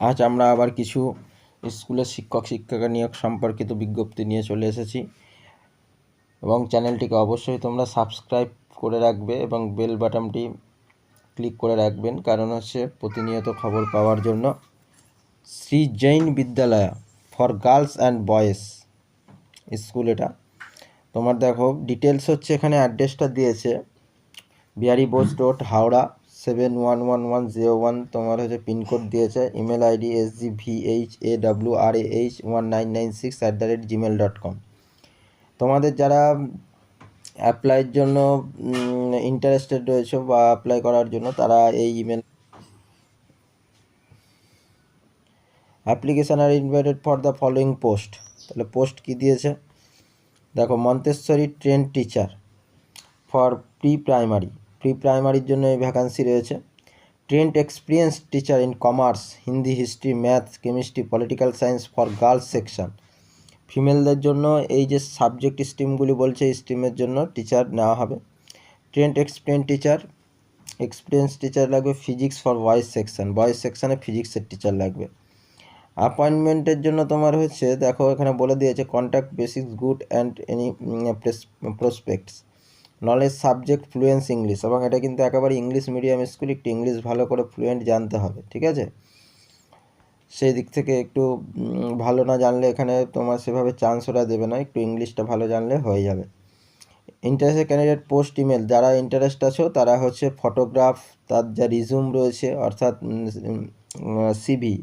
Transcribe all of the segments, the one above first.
আজ আমরা আবার কিছু স্কুলের শিক্ষক, শিক্ষিকা নিয়োগ সম্পর্কিত বিজ্ঞপ্তি নিয়ে চলে এসেছি এবং চ্যানেলটিকে অবশ্যই তোমরা সাবস্ক্রাইব করে রাখবে এবং বেল বাটনটি ক্লিক করে রাখবেন। কারণ হচ্ছে প্রতিনিয়ত খবর পাওয়ার জন্য Shri Jain Vidyalaya for girls and boys school এটা। তোমার দেখো ডিটেলস হচ্ছে এখানে অ্যাড্রেসটা দিয়েছে Bihari Bose road Howrah seven one one one zero one তোমার হচ্ছে পিনকোড দিয়েছে। Email ID S G V H A W R H one nine nine six at the rate Gmail dot com তোমাদের যারা অ্যাপ্লাইয়ের জন্য interested রয়েছে বা apply করার জন্য, তারা এই email application are invited for the following post তাহলে পোস্ট কী দিয়েছে? দেখো, Montessori train teacher for pre primary pre প্রাইমারির জন্য এই ভ্যাকান্সি রয়েছে। Trained experience teacher in commerce Hindi history math chemistry political science for girls section ফিমেলদের জন্য এই যে সাবজেক্ট স্ট্রিমগুলি বলছে, এই স্ট্রিমের জন্য টিচার নেওয়া হবে। Trained experience teacher experience teacher লাগবে physics for boys section boys সেকশনে ফিজিক্সের টিচার লাগবে। অ্যাপয়েন্টমেন্টের জন্য তোমার হচ্ছে, দেখো এখানে বলে দিয়েছে contact basics good and any prospects knowledge subject fluence English এবং এটা কিন্তু একেবারে ইংলিশ মিডিয়াম স্কুল একটু ইংলিশ ভালো করে ফ্লুয়েন্ট জানতে হবে, ঠিক আছে? সেই দিক থেকে একটু ভালো না জানলে এখানে তোমার সেভাবে চান্স ওরা দেবে না, একটু ইংলিশটা ভালো জানলে হয়ে যাবে। ইন্টারেস্টেড ক্যান্ডিডেট পোস্ট ইমেল যারা ইন্টারেস্ট আছো তারা হচ্ছে ফটোগ্রাফ তার যা রিজুম রয়েছে, অর্থাৎ সিভি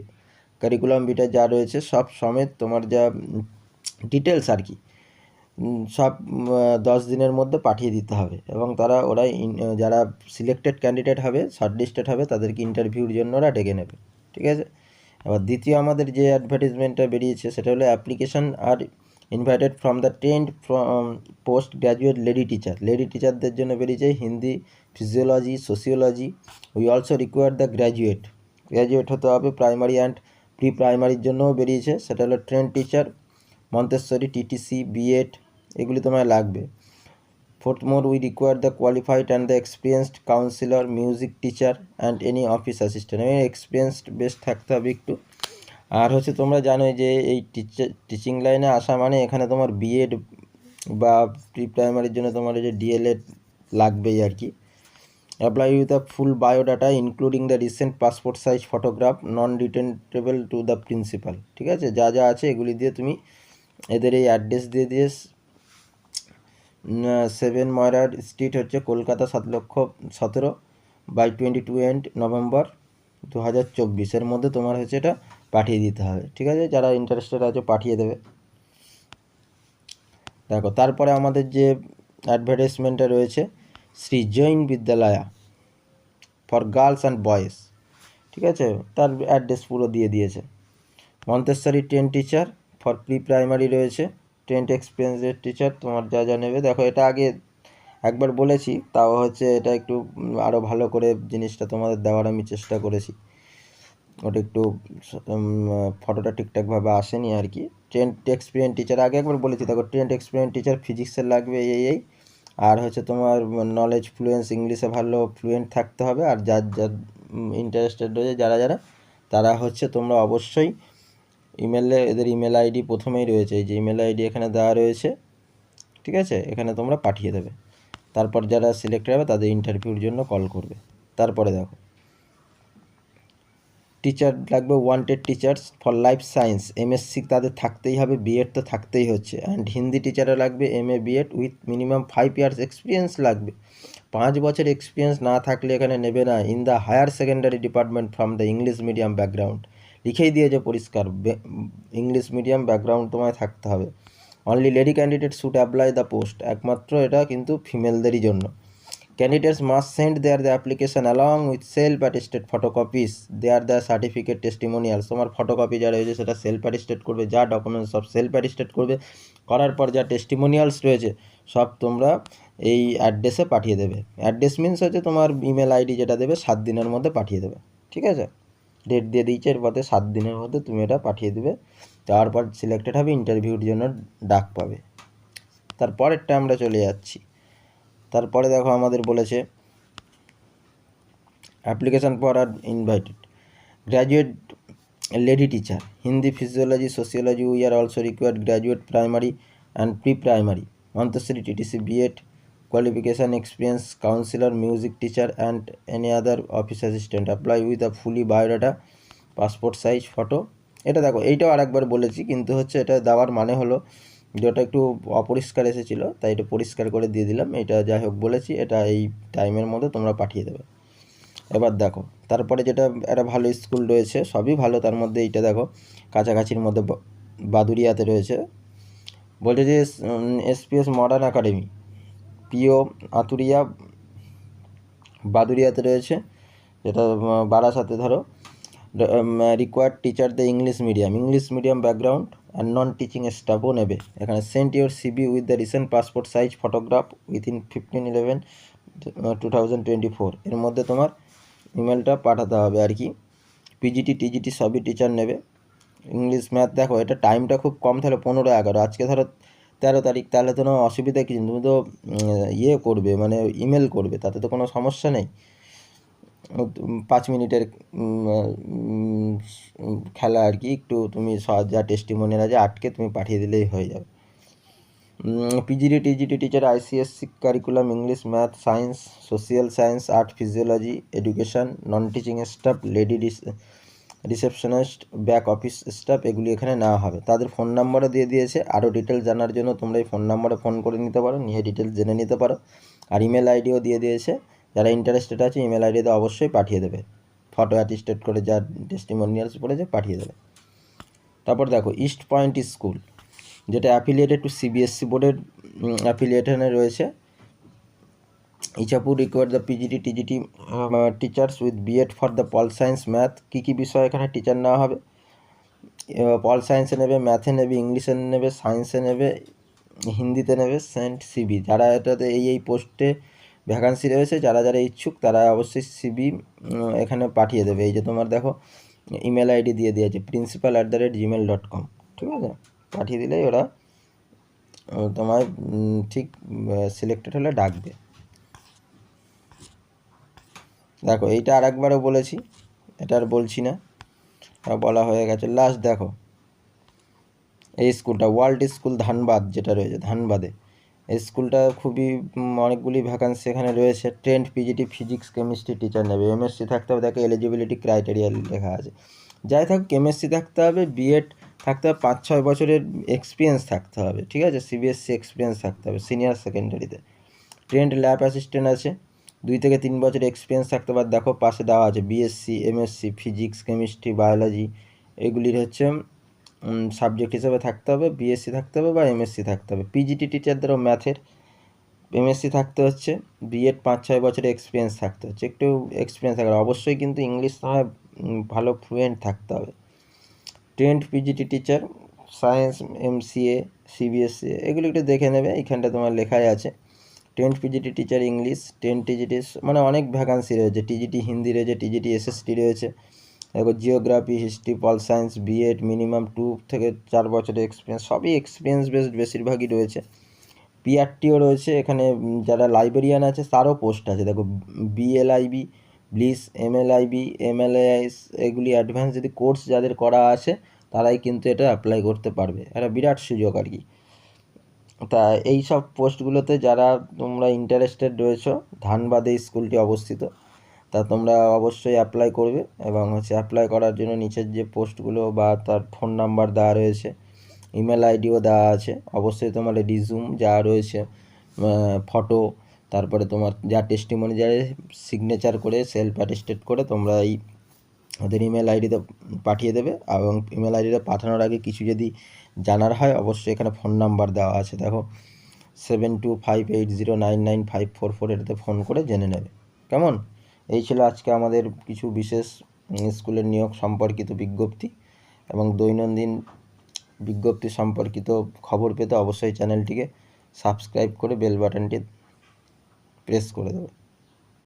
কারিকুলাম বিটা যা রয়েছে, সব সমেত তোমার যা ডিটেলস আর কি। সব দশ দিনের মধ্যে পাঠিয়ে দিতে হবে। এবং তারা ওরা যারা সিলেক্টেড ক্যান্ডিডেট হবে শর্টলিস্টেড হবে, তাদেরকে ইন্টারভিউর জন্য ওরা ডেকে নেবে। ঠিক আছে? এবার দ্বিতীয় আমাদের যে অ্যাডভার্টিজমেন্টটা বেরিয়েছে, সেটা হলো application are invited from the tent post graduate lady teacher lady টিচারদের জন্য বেরিয়েছে Hindi physiology sociology we also require the graduate graduate হতে হবে প্রাইমারি অ্যান্ড প্রি প্রাইমারির জন্যও বেরিয়েছে। সেটা হলো train teacher Montessori TTC BEd এগুলি তোমায় লাগবে। Fourth more we require the qualified and the experienced counsellor music teacher and any office assistant এবং এক্সপিরিয়েন্সড বেশ থাকতে হবে একটু। আর হচ্ছে তোমরা জানোই যে এই টিচার টিচিং লাইনে আসা মানে এখানে তোমার বিএড বা প্রি প্রাইমারির জন্য তোমার যে ডিএলএড লাগবেই আর কি। Apply with the full biodata including the recent passport size photograph non retentable to the principal ঠিক আছে? যা যা আছে এগুলি দিয়ে তুমি এদের এই অ্যাড্রেস দিয়ে দিয়ে সেভেন ময়রার স্ট্রিট হচ্ছে কলকাতা সাত লক্ষ সতেরো by twenty two and November দু হাজার চব্বিশের মধ্যে তোমার হচ্ছে এটা পাঠিয়ে দিতে হবে। ঠিক আছে? যারা ইন্টারেস্টেড আছে পাঠিয়ে দেবে। দেখো, তারপরে আমাদের যে অ্যাডভার্টাইজমেন্টটা রয়েছে, Shri Jain Vidyalaya for girls and boys ঠিক আছে? তার অ্যাড্রেস পুরো দিয়ে দিয়েছে। Montessori ten teacher for pre primary রয়েছে। টেন্ট এক্সপিরিয়েন্সের টিচার তোমার যা যা নেবে। দেখো, এটা আগে একবার বলেছি, তাও হচ্ছে এটা একটু আরও ভালো করে জিনিসটা তোমাদের দেওয়ার আমি চেষ্টা করেছি। ওটা একটু ফটোটা ঠিকঠাকভাবে আসেনি আর কি। ট্রেন্ড এক্সপিরিয়েন্স টিচার আগে একবার বলেছি, দেখো ট্রেন্ড এক্সপিরিয়েন্স টিচার ফিজিক্সের লাগবে এই এই আর হচ্ছে তোমার নলেজ ফ্লুয়েন্স ইংলিশে ভালো ফ্লুয়েন্ট থাকতে হবে। আর যার যার ইন্টারেস্টেড রয়েছে, যারা যারা, তারা হচ্ছে তোমরা অবশ্যই ইমেলে, এদের ইমেল আইডি প্রথমেই রয়েছে যে ইমেল আইডি এখানে দেওয়া রয়েছে, ঠিক আছে? এখানে তোমরা পাঠিয়ে দেবে। তারপর যারা সিলেক্ট হবে তাদের ইন্টারভিউর জন্য কল করবে। তারপরে দেখো। টিচার লাগবে wanted teachers for life science MSc তাদের থাকতেই হবে বিএড তো থাকতেই হচ্ছে। অ্যান্ড হিন্দি টিচারও লাগবে M A BEd with minimum five years experience লাগবে। পাঁচ বছর এক্সপিরিয়েন্স না থাকলে এখানে নেবে না। In the higher secondary department from the English medium background লিখেই দিয়েছে পরিষ্কার। ইংলিশ মিডিয়াম ব্যাকগ্রাউন্ড তোমায় থাকতে হবে। Only lady candidate should apply the post একমাত্র এটা কিন্তু ফিমেলদেরই জন্য। Candidates must send their the application along with self attested photocopies their the certificate testimonials তোমার ফটোকপি যা রয়েছে সেটা সেলফ অ্যাটেস্টেড করবে। যা ডকুমেন্টস সব সেলফ অ্যাটেস্টেড করবে। করার পর যা টেস্টিমোনিয়ালস রয়েছে, সব তোমরা এই অ্যাড্রেসে পাঠিয়ে দেবে। অ্যাড্রেস মিনস হচ্ছে তোমার ইমেল আইডি যেটা দেবে, সাত দিনের মধ্যে পাঠিয়ে দেবে। ঠিক আছে? ডেট দিয়ে দিয়েছে, এর পথে সাত দিনের মধ্যে তুমি এটা পাঠিয়ে দেবে। তারপর সিলেক্টেড হবে ইন্টারভিউর জন্য ডাক পাবে। তারপরেরটা আমরা চলে যাচ্ছি। তারপরে দেখো আমাদের বলেছে application for are invited graduate lady teacher, hindi physiology, sociology, we are also required graduate primary and pre-primary montessori ttc b.ed qualification, experience, counselor, music teacher, and any other office assistant. Apply with a fully biodata passport size photo. এটা দেখো, এইটাও আরেকবার বলেছি, কিন্তু হচ্ছে এটা দেওয়ার মানে হলো যেটা একটু অপরিষ্কার এসেছিল, তাই এটা পরিষ্কার করে দিয়ে দিলাম। এটা যাই হোক বলেছি, এটা এই টাইমের মধ্যে তোমরা পাঠিয়ে দেবে। এবার দেখো, তারপরে যেটা একটা ভালো স্কুল রয়েছে, সবই ভালো, তার মধ্যে এইটা দেখো, কাছাকাছির মধ্যে বাদুরিয়াতে রয়েছে। বলছে যে SPS modern academy PO Aturia বাদুরিয়াতে রয়েছে, যেটা বারাসাতে ধরো। Required teacher the English medium English medium background and non teaching স্টাফও নেবে। এখানে send your CV with the recent passport size photograph within fifteen eleven two thousand twenty four এর মধ্যে তোমার ইমেলটা পাঠাতে হবে আর কি। পিজিটি টিজিটি সবই টিচার নেবে। ইংলিশ ম্যাথ দেখো, এটা টাইমটা খুব কম, তাহলে পনেরো এগারো। আজকে ধরো তেরো তারিখ, তাহলে তো কোনো অসুবিধা কিছু তুমি তো ইয়ে করবে মানে ইমেল করবে, তাতে তো কোনো সমস্যা নেই। পাঁচ মিনিটের খেলা আর কি, একটু তুমি যা টেস্টিমোনিয়াল আছে, আটকে তুমি পাঠিয়ে দিলেই হয়ে যাবে। PGD TGT teacher ICSE curriculum English math science social science art physiology education non teaching staff lady receptionist back office staff এগুলি এখানে নেওয়া হবে। তাদের ফোন নাম্বারও দিয়ে দিয়েছে। আরও ডিটেলস জানার জন্য তোমরা এই ফোন নাম্বারে ফোন করে নিতে পারো, নিয়ে ডিটেলস জেনে নিতে পারো। আর ইমেল আইডিও দিয়ে দিয়েছে। যারা ইন্টারেস্টেড আছে ইমেল আইডিতে অবশ্যই পাঠিয়ে দেবে। ফটো অ্যাটিস্টেড করে যা টেস্টিমোনিয়ালস পড়েছে, পাঠিয়ে দেবে। তারপর দেখো ইস্ট পয়েন্ট স্কুল যেটা অ্যাফিলিয়েটেড টু সিবিএসসি বোর্ডের অ্যাফিলিয়েশনে রয়েছে। Ichapur required the PGT TGT teachers with BEd for the pol science math কী কী বিষয় এখানে টিচার নেওয়া হবে? পল সায়েন্সে নেবে ম্যাথে নেবে ইংলিশে নেবে সায়েন্সে নেবে হিন্দিতে নেবে সেন্ট সিবি যারা এটাতে এই এই পোস্টে ভ্যাকান্সি রয়েছে যারা যারা ইচ্ছুক তারা অবশ্যই সিবি এখানে পাঠিয়ে দেবে। এই যে তোমার দেখো ইমেল আইডি দিয়ে দিয়েছে principal at the rate Gmail dot com ঠিক আছে? পাঠিয়ে দিলেই ওরা তোমায় ঠিক সিলেক্টেড হলে ডাকবে। দেখো, এইটা আরেকবারও বলেছি, এটা আর বলছি না। আর বলা হয়ে গেছে লাস্ট দেখো, এই স্কুলটা ওয়ার্ল্ড স্কুল ধানবাদ যেটা রয়েছে, ধানবাদে। এই স্কুলটা খুবই অনেকগুলি ভ্যাকান্সি এখানে রয়েছে trained PGT physics chemistry teacher নেবে। এমএসসি থাকতে হবে, দেখো এলিজিবিলিটি ক্রাইটেরিয়া লেখা আছে। যাই থাকুক কেমিস্ট্রি থাকতে হবে বিএড থাকতে হবে পাঁচ ছয় বছরের এক্সপিরিয়েন্স থাকতে হবে, ঠিক আছে? সিবিএসসি এক্সপিরিয়েন্স থাকতে হবে সিনিয়র সেকেন্ডারিতে ট্রেন্ড ল্যাব অ্যাসিস্ট্যান্ট আছে দুই থেকে তিন বছর এক্সপিরিয়েন্স থাকতে পারে। দেখো, পাশে দেওয়া আছে BSc MSc physics chemistry biology এগুলির হচ্ছে সাবজেক্ট হিসেবে থাকতে হবে। বিএসসি থাকতে হবে বা এমএসসি থাকতে হবে। পিজিটি টিচারদেরও ম্যাথের এমএসসি থাকতে হচ্ছে। বিএড পাঁচ, ছয় বছরের এক্সপিরিয়েন্স থাকতে হচ্ছে। একটু এক্সপিরিয়েন্স থাকবে অবশ্যই কিন্তু ইংলিশ সময় ভালো ফ্লুয়েন্ট থাকতে হবে। Trained PGT teacher science MCA CBSE এগুলো একটু দেখে নেবে। এইখানটা তোমার লেখাই আছে। Tenth PGT teacher English ten TGT মানে অনেক ভ্যাকান্সি রয়েছে। টিজিটি হিন্দি রয়েছে টিজিটি এসএসটি রয়েছে। দেখো geography history pol science BEd minimum two থেকে চার বছরের এক্সপিরিয়েন্স সবই এক্সপিরিয়েন্স বেসড বেশিরভাগই রয়েছে। পিআরটিও রয়েছে, এখানে যারা লাইব্রেরিয়ান আছে, তারও পোস্ট আছে। দেখো বিএলআইবি ব্লিস এমএলআইবি এমএলএআইএস এগুলি অ্যাডভান্স যদি কোর্স যাদের করা আছে, তারাই কিন্তু এটা অ্যাপ্লাই করতে পারবে। একটা বিরাট সুযোগ আর কি। তা এই সব পোস্টগুলোতে যারা তোমরা ইন্টারেস্টেড রয়েছো, ধানবাদে স্কুলটি অবস্থিত, তা তোমরা অবশ্যই অ্যাপ্লাই করবে এবং হচ্ছে অ্যাপ্লাই করার জন্য নিচের যে পোস্টগুলো বা তার ফোন নাম্বার দেওয়া রয়েছে ইমেল আইডিও দেওয়া আছে, অবশ্যই তোমার রিজুম যা রয়েছে ফটো তারপরে তোমার যা টেস্টিমনি যা সিগনেচার করে সেলফ অ্যাটেস্টেড করে তোমরা এই ওদের ইমেল আইডিতে পাঠিয়ে দেবে এবং ইমেল আইডিতে পাঠানোর আগে কিছু যদি জানার হয়, অবশ্যই এখানে ফোন নাম্বার দেওয়া আছে। দেখো seven two five eight zero nine nine five four four এটাতে ফোন করে জেনে নেবে। কেমন? এই ছিল আজকে আমাদের কিছু বিশেষ স্কুলের নিয়োগ সম্পর্কিত বিজ্ঞপ্তি এবং দৈনন্দিন বিজ্ঞপ্তি সম্পর্কিত খবর পেতে অবশ্যই চ্যানেলটিকে সাবস্ক্রাইব করে বেল বাটনটি প্রেস করে দেবে।